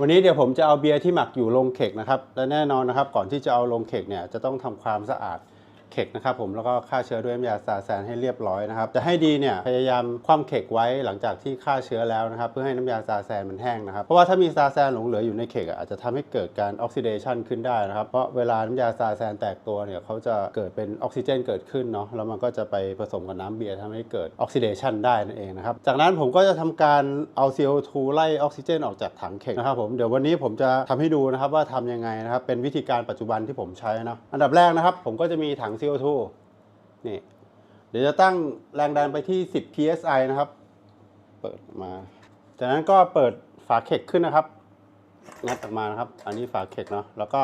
วันนี้เดี๋ยวผมจะเอาเบียร์ที่หมักอยู่ลงเข่งนะครับ และแน่นอนนะครับ ก่อนที่จะเอาลงเข่งเนี่ยจะต้องทำความสะอาด เข่งนะครับผมแล้วก็ฆ่าเชื้อด้วยน้ำยาซาแซนให้เรียบร้อยนะครับจะให้ดีเนี่ยพยายามคว่ำเข่งไว้หลังจากที่ฆ่าเชื้อแล้วนะครับเพื่อให้น้ำยาซาแซนมันแห้งนะครับเพราะว่าถ้ามีซาแซนหลงเหลืออยู่ในเข่งอาจจะทำให้เกิดการออกซิเดชันขึ้นได้นะครับเพราะเวลาน้ำยาซาแซนแตกตัวเนี่ยเขาจะเกิดเป็นออกซิเจนเกิดขึ้นเนาะแล้วมันก็จะไปผสมกับน้ำเบียร์ทำให้เกิดออกซิเดชันได้นั่นเองนะครับจากนั้นผมก็จะทำการเอา CO2 ไล่ออกซิเจนออกจากถังเข่งนะครับผมเดี๋ยววันนี้ผมจะทำให้ดูนะครับว่าทำยังไงนะครับเป็นวิธีการปัจจุบันที่ผมใช้นะอันดับแรกนะครับผมก็จะมีถัง CO2 นี่เดี๋ยวจะตั้งแรงดันไปที่ 10 psi นะครับ เปิดมา จากนั้นก็เปิดฝาเข็กขึ้นนะครับ งัดออกมานะครับ อันนี้ฝาเข็กเนาะ แล้วก็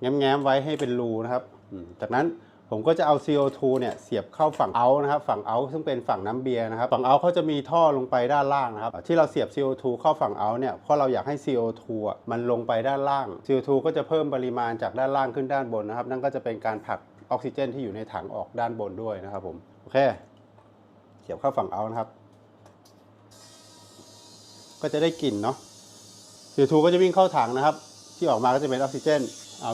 แง้มๆไว้ให้เป็นรูนะครับ จากนั้นผมก็จะเอา CO2 เนี่ยเสียบเข้าฝั่งเอานะครับ ฝั่งเอาซึ่งเป็นฝั่งน้ำเบียร์นะครับ ฝั่งเอาเขาจะมีท่อลงไปด้านล่างนะครับ ที่เราเสียบ CO2 เข้าฝั่งเอาเนี่ยเพราะเราอยากให้ CO2 มันลงไปด้านล่าง CO2 ก็จะเพิ่มปริมาณจากด้านล่างขึ้นด้านบนนะครับ นั่นก็จะเป็นการผลัก ออกซิเจนที่อยู่ในถังออกด้านบนด้วยนะครับผมโอเคเสียบเข้าฝั่งเอานะครับ ก็จะได้กลิ่นเนาะ CO2 ก็จะวิ่งเข้าถังนะครับ ที่ออกมาก็จะเป็นออกซิเจน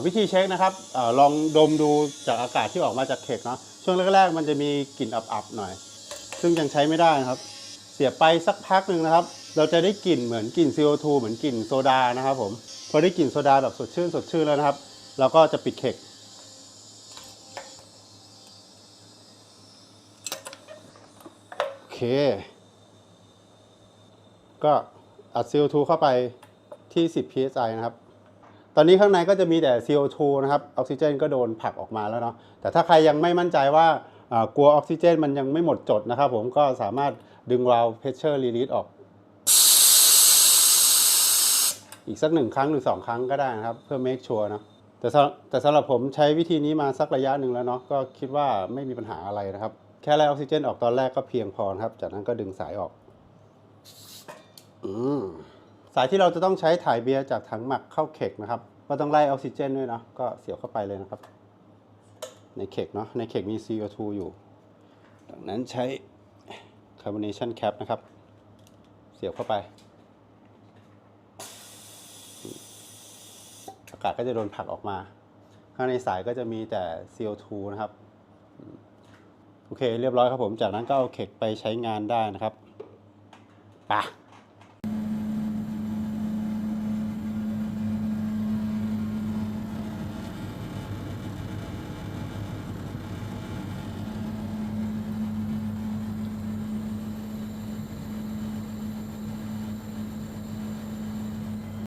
วิธีเช็คนะครับอลองดมดูจากอากาศที่ออกมาจากเค้กเนาะช่วงแรกๆมันจะมีกลิ่นอับๆหน่อย ซึ่งยังใช้ไม่ได้นะครับ เสียบไปสักพักหนึ่งนะครับ เราจะได้กลิ่นเหมือนกลิ่น CO2 เหมือนกลิ่นโซดานะครับผมพอได้กลิ่นโซดาแบบสดชื่นสดชื่นแล้วนะครับ เราก็จะปิดเค้กโอเค ก็อัด CO2 เข้าไปที่ 10 psi นะครับ ตอนนี้ข้างในก็จะมีแต่ CO2 นะครับ ออกซิเจนก็โดนผลักออกมาแล้วเนาะ แต่ถ้าใครยังไม่มั่นใจว่ากลัวออกซิเจนมันยังไม่หมดจดนะครับผมก็สามารถดึงวาล์วเพชเชอร์รีลีสออก อีกสักหนึ่งครั้งหรือสองครั้งก็ได้นะครับ เพื่อ make sure เนะแต่แต่สำหรับผมใช้วิธีนี้มาสักระยะหนึ่งแล้วเนาะก็คิดว่าไม่มีปัญหาอะไรนะครับ แค่ไล่ออกซิเจนออกตอนแรกก็เพียงพอนะครับ จากนั้นก็ดึงสายออกอืมสายที่เราจะต้องใช้ถ่ายเบียร์จากถังหมักเข้าเข่กนะครับก็ต้องไล่ออกซิเจนด้วยเนาะก็เสียบเข้าไปเลยนะครับ ในเข่กเนาะในเข่กมี CO2 อยู่ ดังนั้นใช้ carbonation cap นะครับ เสียบเข้าไป อากาศก็จะโดนผลักออกมา ข้างในสายก็จะมีแต่ CO2 นะครับอืม โอเคเรียบร้อยครับผมจากนั้นก็เอาเข็กไปใช้งานได้นะครับไปะ